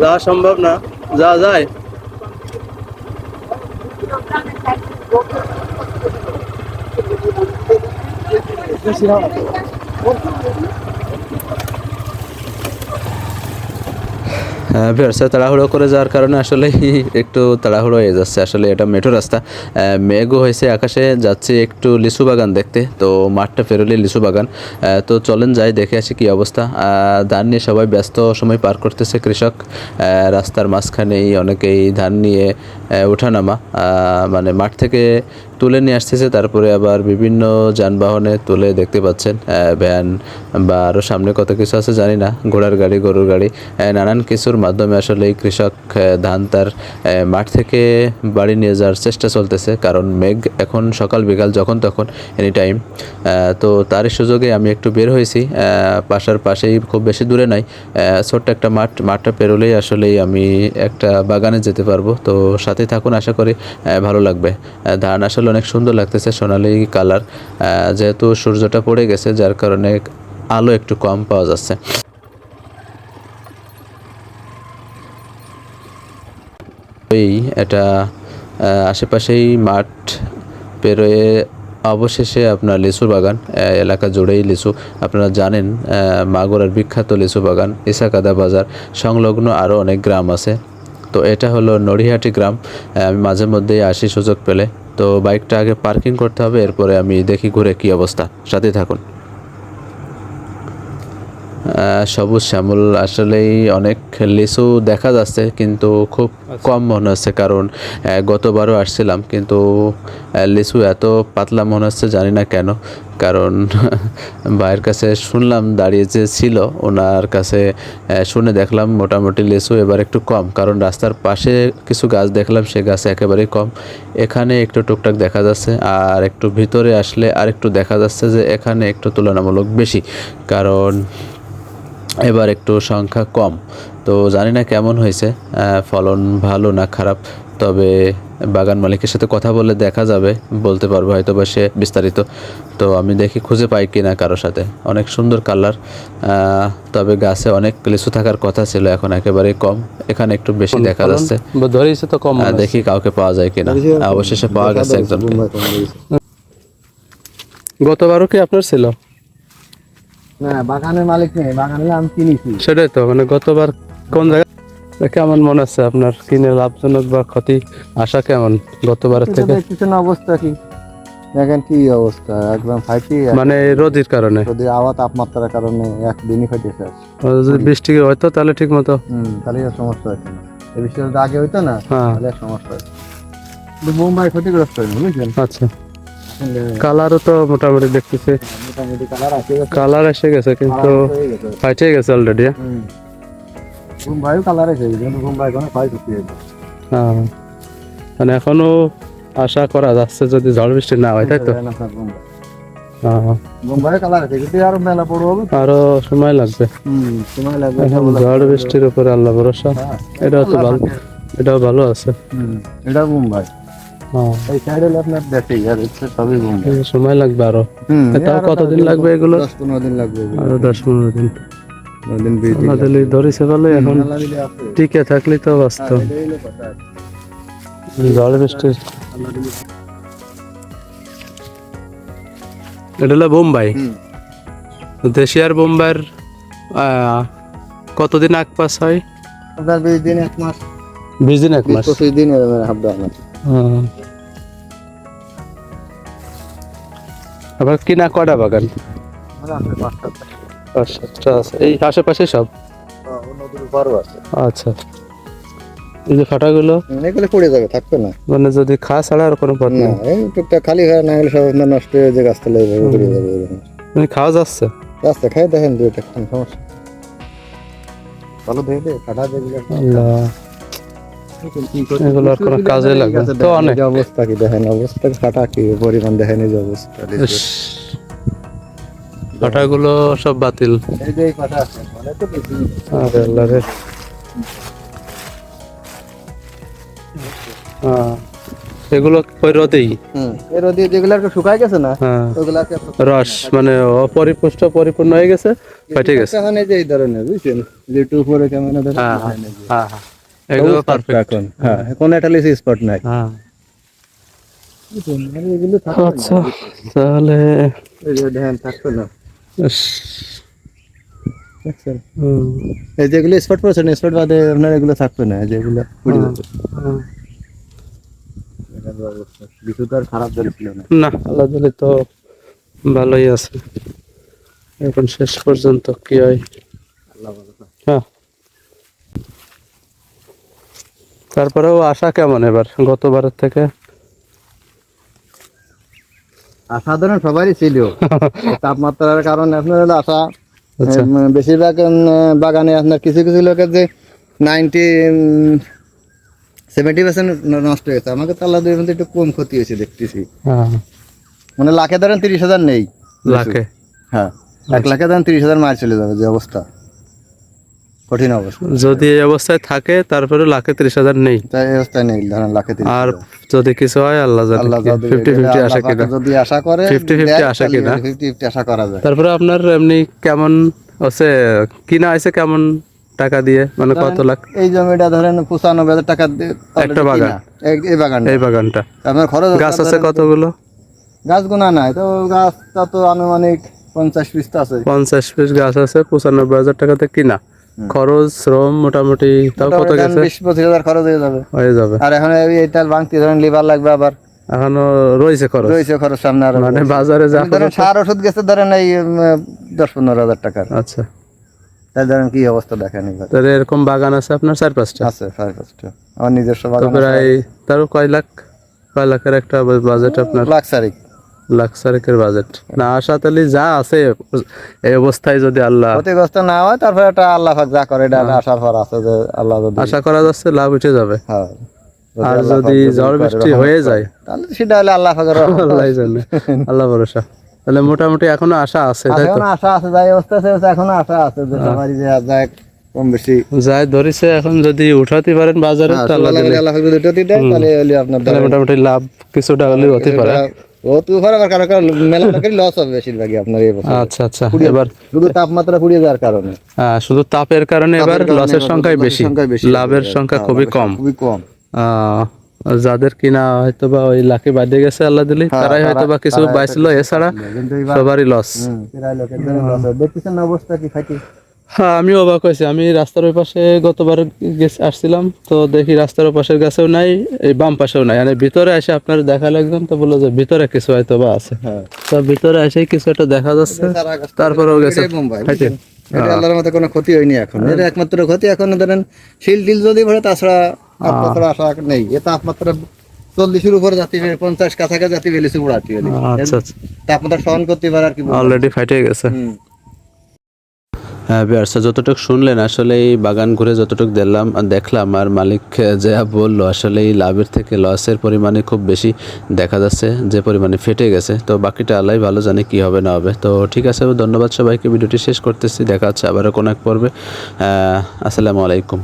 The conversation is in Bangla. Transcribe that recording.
যাওয়া সম্ভব না যাওয়া যায়। হ্যাঁ ভিউয়ার্স তাড়াহুড়ো করে যাওয়ার কারণে আসলে একটু তাড়াহুড়ো হয়ে যাচ্ছে। আসলে এটা মেঠো রাস্তা। মেঘও হয়েছে আকাশে, যাচ্ছে একটু লিচু বাগান দেখতে। তো মাঠটা পেরোলে লিচু বাগান। তো চলেন যাই, দেখে আসি কি অবস্থা। ধান নিয়ে সবাই ব্যস্ত, সময় পার করতেছে কৃষক। রাস্তার মাঝখানেই অনেকেই ধান নিয়ে ওঠানামা মানে মাঠ থেকে তুলে নিয়ে আসতেছে, তারপরে আবার বিভিন্ন যানবাহনে তুলে দেখতে পাচ্ছেন ভ্যান বা আরও সামনে কত কিছু আছে জানি না, ঘোড়ার গাড়ি, গরুর গাড়ি নানান কিছুর মাধ্যমে আসলে কৃষক ধান তার মাঠ থেকে বাড়ি নিয়ে যাওয়ার চেষ্টা চলতেছে, কারণ মেঘ এখন সকাল বিকাল যখন তখন এনি টাইম তো তারই সুযোগে আমি একটু বের হয়েছি বাসার পাশেই খুব বেশি দূরে নাই ছোট্ট একটা মাঠ, মাঠটা পেরোলেই আসলেই আমি একটা বাগানে যেতে পারব, তো সাথে থাকুন, আশা করি ভালো লাগবে ধান আসলে অনেক সুন্দর লাগতেছে সোনালি কালার যেহেতু সূর্যটা পড়ে গেছে, যার কারণে আলো একটু কম পাওয়া যাচ্ছে। এই এটা আশেপাশেই মাঠ পেরোয়ে অবশেষে আপনার লিচু বাগান এলাকা জুড়েই লিচু। আপনারা জানেন মাগুরার বিখ্যাত লিচু বাগান, ইসাকাদা বাজার, সংলগ্ন আরও অনেক গ্রাম আছে। তো এটা হলো নড়িহাটি গ্রাম। আমি মাঝে মধ্যেই আসি সুযোগ পেলে। তো বাইকটা আগে পার্কিং করতে হবে, এরপরে আমি দেখি ঘুরে কি অবস্থা। সাথে থাকুন। সবুজ শ্যামল আসলেই অনেক লিচু দেখা যাচ্ছে কিন্তু খুব কম মনে হচ্ছে কারণ গতবারও আসছিলাম কিন্তু লিচু এত পাতলা মনে হচ্ছে জানি না কেন। কারণ ভাইয়ের কাছে শুনলাম দাঁড়িয়ে যে ছিল ওনার কাছে শুনে দেখলাম মোটামুটি লিচু এবার একটু কম। কারণ রাস্তার পাশে কিছু গাছ দেখলাম সে গাছ একেবারেই কম। এখানে একটু টুকটাক দেখা যাচ্ছে আর একটু ভিতরে আসলে আর একটু দেখা যাচ্ছে যে এখানে একটু তুলনামূলক বেশি। কারণ এবার একটু সংখ্যা কম। তো জানি না কেমন হয়েছে ফলন ভালো না খারাপ তবে বাগান মালিকের সাথে কথা বলে দেখা যাবে বলতে পারব হয়তো বা সে বিস্তারিত। তো আমি দেখি খুঁজে পাই কি না কারোর সাথে। অনেক সুন্দর কালার তবে গাছে অনেক লিচু থাকার কথা ছিল এখন একেবারে কম। এখানে একটু বেশি দেখা যাচ্ছে। ধরেছে তো কম দেখি কাউকে পাওয়া যায় কিনা। অবশেষে পাওয়া গেছে একজনকে। গতবারও কি আপনার ছিল? না বাগানের মালিক নেই আমি কিনেছি। সেটাই তো মানে গতবার কোন জায়গায় কেমন মনে হচ্ছে আপনার? কিনে লাভজনক বা ক্ষতি? আশা কেমন গতবারের থেকে? দেখতেছেন অবস্থা কি? দেখেন কি অবস্থা একদম ফাইটি মানে রোদির কারণে? যদি আওয়া তাপমাত্রার কারণে একদিনই ফাইটেছে। আর যদি বৃষ্টি হয়তো তাহলে ঠিক মতো হুম তাহলে সমস্যা হচ্ছে না। এই যদি আগে হইতো না হ্যাঁ। তাহলে সমস্যা হতো মুম্বাই ক্ষতিগ্রস্ত হয়নি বুঝলেন? আচ্ছা। কালারও তো মোটামুটি দেখতেছি। কালার এসে গেছে কিন্তু ফাইটে গেছে অলরেডি কালার এসে গেছে হচ্ছে হ্যাঁ। মানে এখনও আশা করা যাচ্ছে যদি ঝড় বৃষ্টি না হয় তাই তো? হ্যাঁ আরও সময় লাগবে। ঝড় বৃষ্টির উপরে আল্লাহ ভরসা। হ্যাঁ। এটাও তো ভালো। এটাও ভালো আছে। এটা মুম্বাই হ্যাঁ এই সাইড হলো আপনার দেশে আর হচ্ছে সবই মুম্বাই সময় লাগবে আরও। তাও কতদিন লাগবে এগুলো? দশ পনেরো দিন লাগবে আরও দশ পনেরো ধরেছে এখন টিকে থাকলেই তো ঝড় বৃষ্টি। এটা হলো বোম্বাই। হুম। দেশি আর বোম্বাইয়ের আহ, কতদিন আগ পাস হয়? বিশ দিন এক মাস। বিশ দিন এক মাস। পঁচিশ দিন হাফ হ্যাঁ। আবার কিনা কটা বাগান? পাঁচটা। পাঁচ সাতটা আছে এই আশেপাশে সব? হ্যাঁ, আচ্ছা। এই যে ফাটাগুলো? হুম, এগুলো পড়ে যাবে থাকবে না। মানে যদি খা ছাড়া আর কোনো পথ না এই টুকটাক খালি হয়ে না হলে সব নষ্ট হয়ে যে গাছতলা এইভাবে পড়ে যাবে মানে খাওয়া যাচ্ছে? রাস্তা খাই দেখেন দুইটা খান সমস্যা ভালো দেখে দে কাটা যেগুলো আল্লাহ। এগুলো আর কোনো কাজে লাগবে তো অনেক। অবস্থা কি দেখেন অবস্থা কাটা কি পরিমাণ দেখেন এই অবস্থা ইস, সব বাতিল। এই যে এই কাটা আছে মানে আরে আল্লাহ রে। হ্যাঁ। এগুলো ওই রোদেই। হুম এর যেগুলো আর শুকায় গেছে না হ্যাঁ। ওগুলাকে রস মানে অপরিপুষ্ট পরিপূর্ণ হয়ে গেছে ফেটে গেছে। এই ধরনের বুঝছেন? যে একটু উপরে কেমন হ্যাঁ হ্যাঁ হ্যাঁ হ্যাঁ। এগুলো পারফেক্ট এখন হ্যাঁ কোনো একটা লিসি স্পট নাই। হ্যাঁ। আচ্ছা তাহলে এই থাকতো না। ইস, দেখছেন? যেগুলো স্পট পড়ছে না স্পট বাদে আপনার এগুলো থাকতো না যেগুলো পুড়ে যেত হুম। কিছু তো আর খারাপ ছিল না। না আল্লাহ দিলে তো ভালোই আছে। এখন শেষ পর্যন্ত কি হয়? হ্যাঁ। তারপরেও আশা কেমন এবার গতবারের থেকে? সাধারণ সবারই ছিল। তাপমাত্রার কারণে আপনার হলো আশা। আচ্ছা। বেশিরভাগ বাগানে আপনার কিছু কিছু লোকের যে নাইনটি সেভেন্টি পার্সেন্ট নষ্ট হয়েছে। আমাকে তো আল্লাহ দিয়ে একটু কম ক্ষতি হয়েছে দেখতেছি। হ্যাঁ। মানে লাখে ধরেন তিরিশ হাজার নেই। লাখে? হ্যাঁ। এক লাখে ধরেন তিরিশ হাজার মার চলে যাবে যে অবস্থা। কঠিন অবস্থা। যদি এই অবস্থায় থাকে তারপরে লাখে ত্রিশ হাজার নেই। তাই অবস্থায় নেই ধরেন লাখে তিরিশ আর যদি কিছু হয় আল্লাহ ফিফটি ফিফটি পাকে কিনা। যদি আশা করে 50-50 আসে কিনা? ফিফটি ফিফটি আশা করা যায়। তারপরে আপনার এমনি কেমন হচ্ছে কিনা হয়েছে কেমন টাকা দিয়ে? মানে কত লাখ? এই জমিটা ধরেন পঁচানব্বই হাজার টাকা দিয়ে একটা বাগান? এই- এই বাগান এই বাগানটা। আপনার খরচ গাছ আছে কতগুলো? গাছ গোনা নাই তো গাছটা তো আনুমানিক পঞ্চাশ পিস আছে। পঞ্চাশ পিস গাছ আছে পঁচানব্বই হাজার টাকাতে কিনা? খরচ শ্রম মোটামুটি তাও কত গেছে? বিশ পঁচিশ হাজার খরচ হয়ে যাবে। হয়ে যাবে। আর এখন এই- এইটা ভাঙতে ধরেন লিভার লাগবে আবার। এখনও রয়েছে খরচ। রয়েছে খরচ সামনে আরও। মানে বাজারে যা ধরেন সার ওষুধ গেছে ধরেন এই উম, দশ পনেরো হাজার টাকার। আচ্ছা। তাই ধরেন কি অবস্থা দেখেন তাহলে এরকম বাগান আছে আপনার? চার পাঁচটা? আছে সাড়ে পাঁচটা। আমার নিজস্ব বাগান প্রায় তারও কয় লাখ কয় লাখের একটা বাজেট আপনার? লাখ সারিক লাখ বাজেট। না আশা তাহলে যা আছে এই অবস্থায় যদি আল্লাহ ক্ষতিগ্রস্ত না হয় তারপরে একটা আল্লাহ পাক যা করে এটা পর আছে যে আল্লাহ যদি আশা করা যাচ্ছে লাভ উঠে যাবে। হ্যাঁ। আর যদি ঝড় বৃষ্টি হয়ে যায়। তাহলে সেটা হলে আল্লাহ পাকের আল্লাহ জানে আল্লাহ ভরসা। তাহলে মোটামুটি এখনও আশা আছে তাই তো? আশা আছে যাই অবস্থা আছে এখনও আশা আছে যে সবারই যে যায় কম বেশি। যাই ধরেছে এখন যদি উঠাতে পারেন বাজারে হ্যাঁ, তাহলে মোটামুটি লাভ কিছুটা হলেও হতে পারে। ও আবার কারও কারও মেলা লস হবে বেশিরভাগই আপনার এই বছর। আচ্ছা আচ্ছা। এবার শুধু তাপমাত্রা যাওয়ার কারণে। আহ, শুধু তাপের কারণে এবার লসের সংখ্যাই বেশি। লাভের সংখ্যা হ্যাঁ, খুবই কম। খুবই কম। আহ, যাদের কিনা হয়তো বা ওই লাখে বাদে গেছে আল্লাহ দিলে তারাই হয়তো বা কিছু পাইছিল এছাড়া সবারই লস হয়। দেখতেছেন অবস্থা কি হ্যাঁ আমি অবাক হয়েছি। আমি রাস্তার ওই পাশে গতবার গেছে আসছিলাম তো দেখি রাস্তার ওই পাশের গাছেও নাই এই বাম পাশেও নাই। মানে ভিতরে এসে আপনার দেখা লাগলাম তো বলল যে ভিতরে কিছু হয়তো বা আছে। হ্যাঁ। তো ভিতরে এসে কিছু একটা দেখা যাচ্ছে তারপরেও গেছে। খাইতে এটা আল্লাহর মতো কোনো ক্ষতি হয়নি এখন। এটা একমাত্র ক্ষতি এখন ধরেন শিল টিল যদি ভরে তাছাড়া আর তাছাড়া আশা নেই। এ তাপমাত্রা চল্লিশের উপরে জাতি পঞ্চাশ কাছাকাছি জাতি বেলেছে উড়াতে আচ্ছা আচ্ছা। তাপমাত্রা সহন করতে পারে আর কি অলরেডি ফাইটে গেছে। হুম। হ্যাঁ যতটুকু শুনলেন আসলে এই বাগান ঘুরে যতটুকু দেখলাম দেখলাম, আর মালিক যা বলল আসলে এই লাভের থেকে লসের পরিমাণে খুব বেশি দেখা যাচ্ছে, যে পরিমাণে ফেটে গেছে। তো বাকিটা আল্লাহ ভালো জানে কি হবে, না হবে। তো ঠিক আছে, ধন্যবাদ সবাইকে, ভিডিওটি শেষ করতেছি, দেখা হচ্ছে আবারও কোনো এক পর্বে। আসসালামু আলাইকুম।